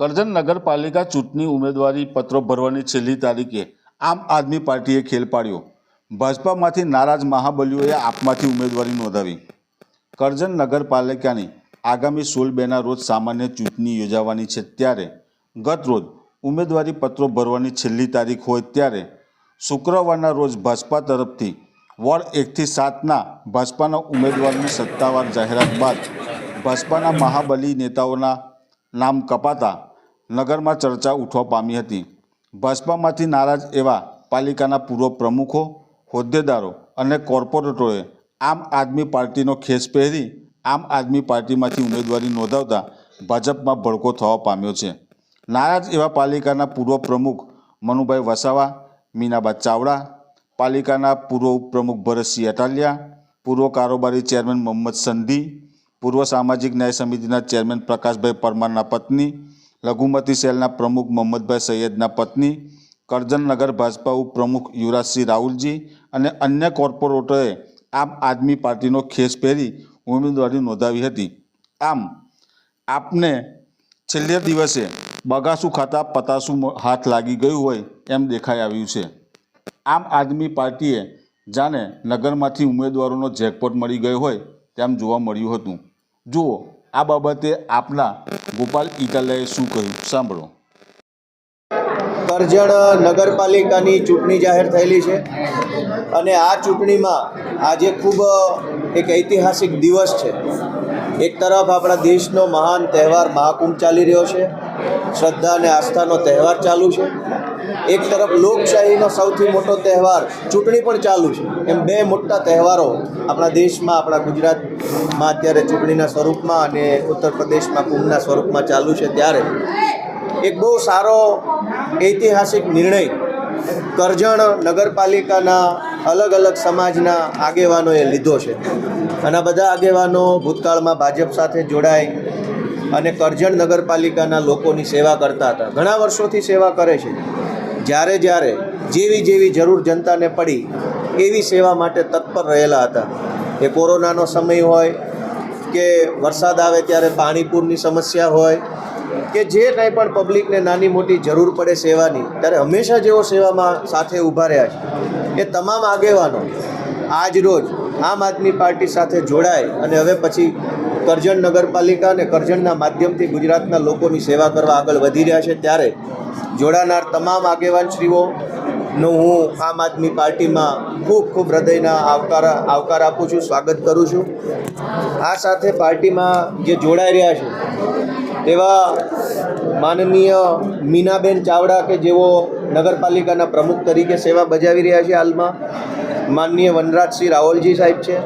કરજણ નગરપાલિકા ચૂંટણી ઉમેદવારી પત્રો ભરવાની છેલ્લી તારીખે આમ આદમી પાર્ટીએ ખેલ પાડ્યો. ભાજપામાંથી નારાજ મહાબલીઓએ આપમાંથી ઉમેદવારી નોંધાવી. કરજણ નગરપાલિકાની આગામી સોળ બેના રોજ સામાન્ય ચૂંટણી યોજાવાની છે ત્યારે ગત રોજ ઉમેદવારી પત્રો ભરવાની છેલ્લી તારીખ હોય ત્યારે શુક્રવારના રોજ ભાજપા તરફથી વોર્ડ એકથી સાતના ભાજપાના ઉમેદવારની સત્તાવાર જાહેરાત બાદ ભાજપાના મહાબલી નેતાઓના નામ કપાતા નગરમાં ચર્ચા ઉઠવા પામી હતી. ભાજપામાંથી નારાજ એવા પાલિકાના પૂર્વ પ્રમુખો, હોદ્દેદારો અને કોર્પોરેટરોએ આમ આદમી પાર્ટીનો ખેસ પહેરી આમ આદમી પાર્ટીમાંથી ઉમેદવારી નોંધાવતા ભાજપમાં ભડકો થવા પામ્યો છે. નારાજ એવા પાલિકાના પૂર્વ પ્રમુખ મનુભાઈ વસાવા, મીનાબા ચાવડા, પાલિકાના પૂર્વ ઉપપ્રમુખ ભરતસિંહ અટાલિયા, પૂર્વ કારોબારી ચેરમેન મોહમ્મદ સંધી, પૂર્વ સામાજિક ન્યાય સમિતિના ચેરમેન પ્રકાશભાઈ પરમારના પત્ની લઘુમતી સેલના પ્રમુખ મોહમ્મદભાઈ સૈયદના પત્ની કરજનનગર ભાજપા ઉપપ્રમુખ યુવરાજસિંહ રાહુલજી અને અન્ય કોર્પોરેટરોએ આમ આદમી પાર્ટીનો ખેસ પહેરી ઉમેદવારી નોંધાવી હતી. આમ, આપને છેલ્લે દિવસે બગાસું ખાતા પતાસું હાથ લાગી ગયું હોય એમ દેખાઈ આવ્યું છે. આમ આદમી પાર્ટીએ જાણે નગરમાંથી ઉમેદવારોનો જેકપોટ મળી ગયો હોય તેમ જોવા મળ્યું હતું. જુઓ આ બાબતે આપના ગોપાલ ઇટાલિયાએ શું કહ્યું? સાંભળો. કરજણ નગરપાલિકાની ચૂંટણી જાહેર થયેલી છે અને આ ચૂંટણીમાં આજે ખૂબ એક ઐતિહાસિક દિવસ છે. એક તરફ આપણા દેશનો મહાન તહેવાર મહાકુંભ ચાલી રહ્યો છે. શ્રદ્ધા અને આસ્થાનો તહેવાર ચાલુ છે. એક તરફ લોકશાહીનો સૌથી મોટો તહેવાર, ચૂંટણી પણ ચાલુ છે. એમ બે મોટા તહેવારો આપણા દેશમાં, આપણા ગુજરાતમાં અત્યારે ચૂંટણીના સ્વરૂપમાં અને ઉત્તર પ્રદેશમાં કુંભના સ્વરૂપમાં ચાલુ છે ત્યારે. એક બહુ સારો ઐતિહાસિક નિર્ણય કરજણ નગરપાલિકાના અલગ અલગ સમાજના આગેવાનોએ લીધો છે. અને બધા આગેવાનો ભૂતકાળમાં ભાજપ સાથે જોડાઈ અને કરજણ નગરપાલિકાના લોકોની સેવા કરતા હતા. ઘણા વર્ષોથી સેવા કરે છે. જ્યારે જ્યારે જેવી જેવી જરૂર જનતાને પડી, એવી સેવા માટે તત્પર રહેલા હતા. એ કોરોનાનો સમય હોય, કે વરસાદ આવે ત્યારે પાણીપૂરની સમસ્યા હોય, કે જે કંઈ પણ પબ્લિકને નાની મોટી જરૂર પડે સેવાની, ત્યારે હંમેશા જેઓ સેવામાં સાથે ઊભા રહ્યા છે. એ તમામ આગેવાનો આજ રોજ આમ આદમી પાર્ટી સાથે જોડાય અને હવે પછી કરજણ નગરપાલિકા અને કરજણના માધ્યમથી ગુજરાતના લોકોની સેવા કરવા આગળ વધી રહ્યા છે ત્યારે જોડાનાર તમામ આગેવાનશ્રીઓનું હું આમ આદમી પાર્ટીમાં ખૂબ ખૂબ હૃદયના આવકાર આવકાર આપું છું, સ્વાગત કરું છું. આ સાથે પાર્ટીમાં જે જોડાઈ રહ્યા છે તેવા માનનીય મીનાબેન ચાવડા કે જેઓ નગરપાલિકાના પ્રમુખ તરીકે સેવા બજાવી રહ્યા છે હાલમાં. માનનીય વનરાજસિંહ રાવલજી સાહેબ છે,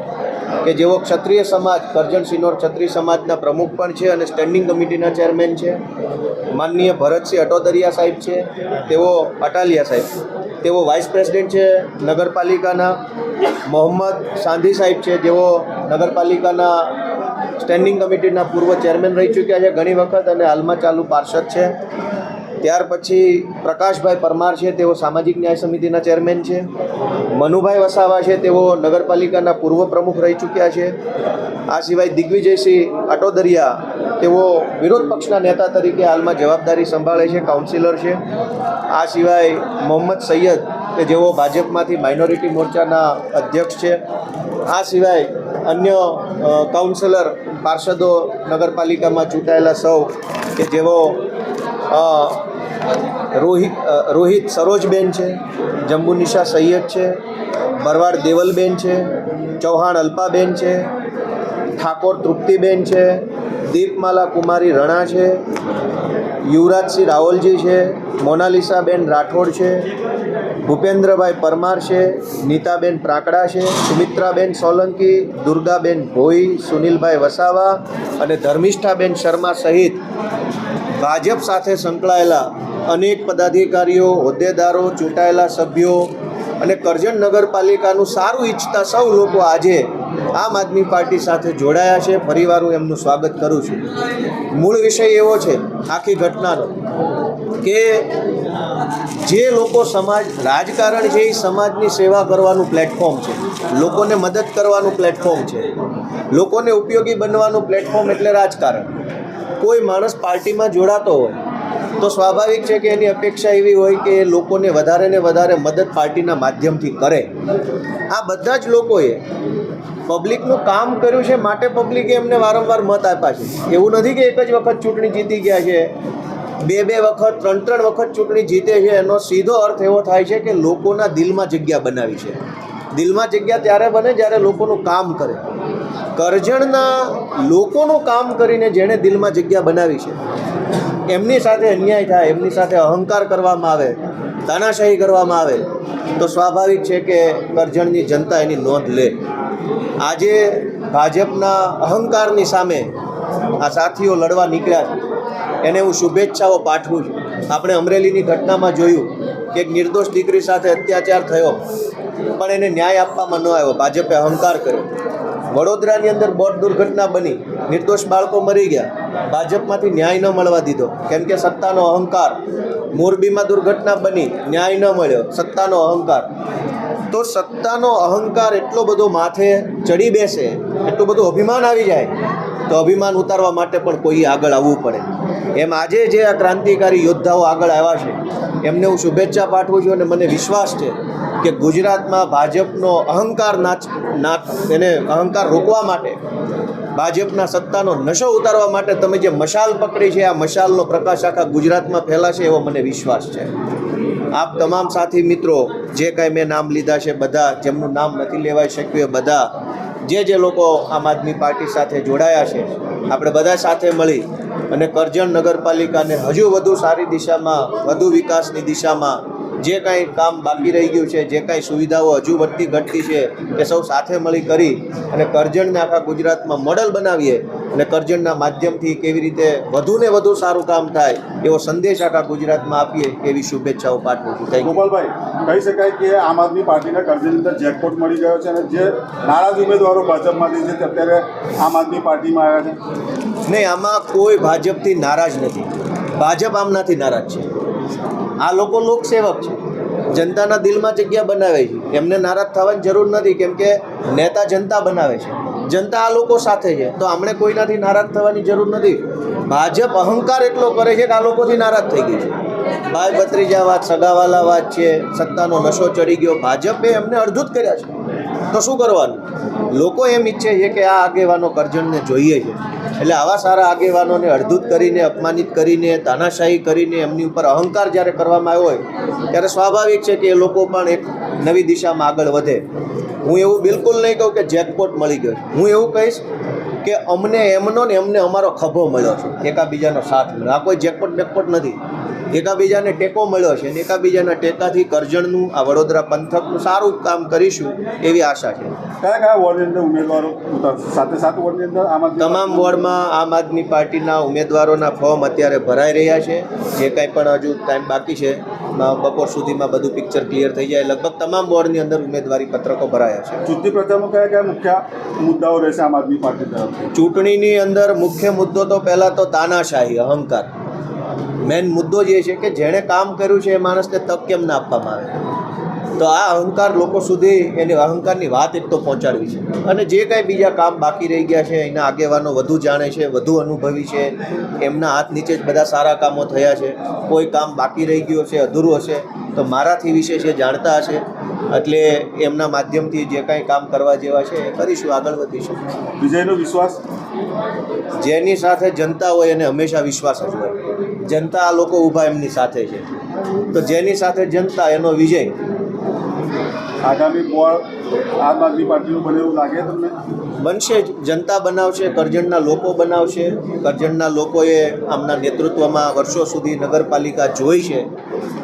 કે જેઓ ક્ષત્રિય સમાજ, કરજણ સિનોર ક્ષત્રિય સમાજના પ્રમુખ પણ છે અને સ્ટેન્ડિંગ કમિટીના ચેરમેન છે. માનનીય ભરતસિંહ અટોદરિયા સાહેબ છે, તેઓ અટાલિયા સાહેબ. તેઓ વાઇસ પ્રેસિડેન્ટ છે નગરપાલિકાના, મોહમ્મદ સાંધી સાહેબ છે, જેઓ નગરપાલિકાના સ્ટેન્ડિંગ કમિટીના પૂર્વ ચેરમેન રહી ચૂક્યા છે ઘણી વખત અને હાલમાં ચાલુ પાર્ષદ છે. ત્યાર પછી પ્રકાશભાઈ પરમાર છે, તેઓ સામાજિક ન્યાય સમિતિના ચેરમેન છે. મનુભાઈ વસાવા છે, તેઓ નગરપાલિકાના પૂર્વ પ્રમુખ રહી ચૂક્યા છે. આ સિવાય દિગ્વિજયસિંહ અટોદરિયા તેઓ વિરોધ પક્ષના નેતા તરીકે હાલમાં જવાબદારી સંભાળે છે કાઉન્સિલર છે. આ સિવાય મોહમ્મદ સૈયદ, કે જેઓ ભાજપમાંથી માઇનોરિટી મોરચાના અધ્યક્ષ છે. આ સિવાય અન્ય કાઉન્સિલર પાર્ષદો નગરપાલિકામાં ચૂંટાયેલા સૌ, કે જેઓ રોહિત રોહિત સરોજબેન છે, જંબુનિશા સૈયદ છે, ભરવાડ દેવલબેન છે, ચૌહાણ અલ્પાબેન છે, ઠાકોર તૃપ્તિબેન છે, દીપમાલા કુમારી રણા છે, યુવરાજસિંહ રાવલજી છે, મોનાલિસાબેન રાઠોડ છે, ભૂપેન્દ્રભાઈ પરમાર છે, નીતાબેન પ્રાકડા છે, સુમિત્રાબેન સોલંકી, દુર્ગાબેન ભોઈ, સુનિલભાઈ વસાવા અને ધર્મિષ્ઠાબેન શર્મા સહિત ભાજપ સાથે સંકળાયેલા અનેક પદાધિકારીઓ, હોદ્દેદારો, ચૂંટાયેલા સભ્યો અને કરજણ નગરપાલિકાનું સારું ઈચ્છતા સૌ લોકો આજે આમ આદમી પાર્ટી સાથે જોડાયા છે. ફરીવાર હું એમનું સ્વાગત કરું છું. મૂળ વિષય એવો છે, આખી ઘટનાનો, કે જે લોકો સમાજ, રાજકારણ છે એ સમાજની સેવા કરવાનું પ્લેટફોર્મ છે. લોકોને મદદ કરવાનું પ્લેટફોર્મ છે. લોકોને ઉપયોગી બનવાનું પ્લેટફોર્મ એટલે રાજકારણ. કોઈ માણસ પાર્ટીમાં જોડાતો હોય તો સ્વાભાવિક છે કે એની અપેક્ષા એવી હોય કે લોકોને વધારે ને વધારે મદદ પાર્ટીના માધ્યમથી કરે. આ બધા જ લોકોએ પબ્લિકનું કામ કર્યું છે માટે પબ્લિકે એમને વારંવાર મત આપ્યા છે. એવું નથી કે એક જ વખત ચૂંટણી જીતી ગયા છે. બે બે વખત, ત્રણ ત્રણ વખત ચૂંટણી જીતે છે, એનો સીધો અર્થ એવો થાય છે કે લોકોના દિલમાં જગ્યા બનાવી છે. દિલમાં જગ્યા ત્યારે બને જ્યારે લોકોનું કામ કરે. કરજણના લોકોનું કામ કરીને જેણે દિલમાં જગ્યા બનાવી છે. એમની સાથે અન્યાય થાય, એમની સાથે અહંકાર કરવામાં આવે, તાનાશાહી કરવામાં આવે, તો સ્વાભાવિક છે કે કરજણની જનતા એની નોંધ લે. આજે ભાજપના અહંકારની સામે આ સાથીઓ લડવા નીકળ્યા એને હું શુભેચ્છાઓ પાઠવું છું. આપણે અમરેલીની ઘટનામાં જોયું કે એક નિર્દોષ દીકરી સાથે અત્યાચાર થયો, પણ એને ન્યાય આપવામાં ન આવ્યો. ભાજપે અહંકાર કર્યો. વડોદરાની અંદર બોટ દુર્ઘટના બની. નિર્દોષ બાળકો મરી ગયા. ભાજપમાંથી ન્યાય ન મળવા દીધો. કેમ કે સત્તાનો અહંકાર. મોરબીમાં દુર્ઘટના બની. ન્યાય ન મળ્યો. સત્તાનો અહંકાર. તો સત્તાનો અહંકાર એટલો બધો માથે ચડી બેસે, એટલું બધું અભિમાન આવી જાય. તો અભિમાન ઉતારવા માટે પણ કોઈ આગળ આવવું પડે. એમ આજે જે આ ક્રાંતિકારી યોદ્ધાઓ આગળ આવ્યા છે, એમને હું શુભેચ્છા પાઠવું છું અને મને વિશ્વાસ છે કે ગુજરાતમાં ભાજપનો અહંકાર નાચ નાચ એને અહંકાર રોકવા માટે, ભાજપના સત્તાનો નશો ઉતારવા માટે તમે જે મશાલ પકડી છે, આ મશાલનો પ્રકાશ આખા ગુજરાતમાં ફેલાશે એવો મને વિશ્વાસ છે. આપ તમામ સાથી મિત્રો, જે કાંઈ મેં નામ લીધા છે, બધા જેમનું નામ નથી લેવાઈ શક્યું એ બધા જે જે લોકો આમ આદમી પાર્ટી સાથે જોડાયા છે, આપણે બધા સાથે મળી અને કરજણ નગરપાલિકાને હજુ વધુ સારી દિશામાં, વધુ વિકાસની દિશામાં જે કાંઈ કામ બાકી રહી ગયું છે જે કાંઈ સુવિધાઓ હજુ વધતી ઘટતી છે એ સૌ સાથે મળી કરી અને કરજણને આખા ગુજરાતમાં મોડલ બનાવીએ અને કરજણના માધ્યમથી કેવી રીતે વધુને વધુ સારું કામ થાય એવો સંદેશ આખા ગુજરાતમાં આપીએ એવી શુભેચ્છાઓ પાઠવું છું. થેન્ક ગોપાલભાઈ કહી શકાય કે આમ આદમી પાર્ટીના કરજણની અંદર જેકપોટ મળી ગયો છે અને જે નારાજ ઉમેદવારો ભાજપમાંથી છે તે અત્યારે આમ આદમી પાર્ટીમાં આવ્યા છે? નહીં આમાં કોઈ ભાજપથી નારાજ નથી. ભાજપ આમનાથી નારાજ છે. આ લોકો લોકસેવક છે. જનતાના દિલમાં જગ્યા બનાવે છે. એમને નારાજ થવાની જરૂર નથી, કેમ કે નેતા જનતા બનાવે છે. જનતા આ લોકો સાથે છે. તો આમણે કોઈનાથી નારાજ થવાની જરૂર નથી. ભાજપ અહંકાર એટલો કરે છે કે આ લોકોથી નારાજ થઈ ગઈ છે. ભાઈ ભત્રીજા વાત, સગાવાલા વાત છે, સત્તાનો નશો ચડી ગયો. ભાજપે એમને અડધૂત કર્યા છે. તો શું કરવાનું? લોકો એમ ઈચ્છે છે કે આ આગેવાનો કરજણને જોઈએ છે. એટલે આવા સારા આગેવાનોને અડધૂત કરીને, અપમાનિત કરીને, તાનાશાહી કરીને, એમની ઉપર અહંકાર જ્યારે કરવામાં આવ્યો હોય, ત્યારે સ્વાભાવિક છે કે એ લોકો પણ એક નવી દિશામાં આગળ વધે. હું એવું બિલકુલ નહીં કહું કે જેકપોટ મળી ગયો હું એવું કહીશ કે અમને એમનો ને એમને અમારો ખભો મળ્યો છે. એકાબીજાનો સાથ મળ્યો. આ કોઈ જેકપોટ બેકપોટ નથી. એકાબીજાને ટેકો મળ્યો છે અને એકાબીજાના ટેકાથી કરજણનું આ વડોદરા પંથકનું સારું કામ કરીશું એવી આશા છે. કયા કયા વોર્ડની અંદર ઉમેદવારો સાથે સાત વોર્ડની અંદર આમ તમામ વોર્ડમાં આમ આદમી પાર્ટીના ઉમેદવારોના ફોર્મ અત્યારે ભરાઈ રહ્યા છે. જે કાંઈ પણ હજુ ટાઈમ બાકી છે બપોર સુધીમાં બધું પિક્ચર ક્લિયર થઈ જાય. લગભગ તમામ વોર્ડની અંદર ઉમેદવારી પત્રકો ભરાયા છે. ચૂંટણી પ્રચારમાં કયા કયા મુખ્ય મુદ્દાઓ રહેશે આમ આદમી પાર્ટી તરફથી ચૂંટણીની અંદર મુખ્ય મુદ્દો તો પહેલાં તો તાનાશાહી, અહંકાર. મેન મુદ્દો જે છે કે જેણે કામ કર્યું છે એ માણસને તક કેમ ના આપવામાં આવે? તો આ અહંકાર લોકો સુધી એની અહંકારની વાત એક તો પહોંચાડવી છે. અને જે કાંઈ બીજા કામ બાકી રહી ગયા છે, એના આગેવાનો વધુ જાણે છે, વધુ અનુભવી છે, એમના હાથ નીચે જ બધા સારા કામો થયા છે. કોઈ કામ બાકી રહી ગયું હશે, અધૂરું હશે, તો મારાથી વિશે જે જાણતા હશે. એટલે એમના માધ્યમથી જે કાંઈ કામ કરવા જેવા છે એ કરીશું આગળ વધીશું. વિજયનો વિશ્વાસ? જેની સાથે જનતા હોય એને હંમેશા વિશ્વાસ જ હોય. જનતા આ લોકો ઊભા એમની સાથે છે. તો જેની સાથે જનતા એનો વિજય. આગામી બોર્ડ આમ આદમી પાર્ટીનું બને એવું લાગે તમને? બનશે જનતા બનાવશે, કરજણના લોકો બનાવશે. કરજણના લોકોએ આમના નેતૃત્વમાં વર્ષો સુધી નગરપાલિકા જોઈ છે.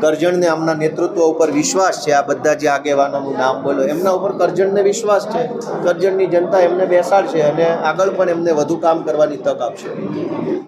કરજણને આમના નેતૃત્વ ઉપર વિશ્વાસ છે. આ બધા જે આગેવાનોનું નામ બોલો, એમના ઉપર કરજણને વિશ્વાસ છે. કરજણની જનતા એમને બેસાડશે અને આગળ પણ એમને વધુ કામ કરવાની તક આપશે.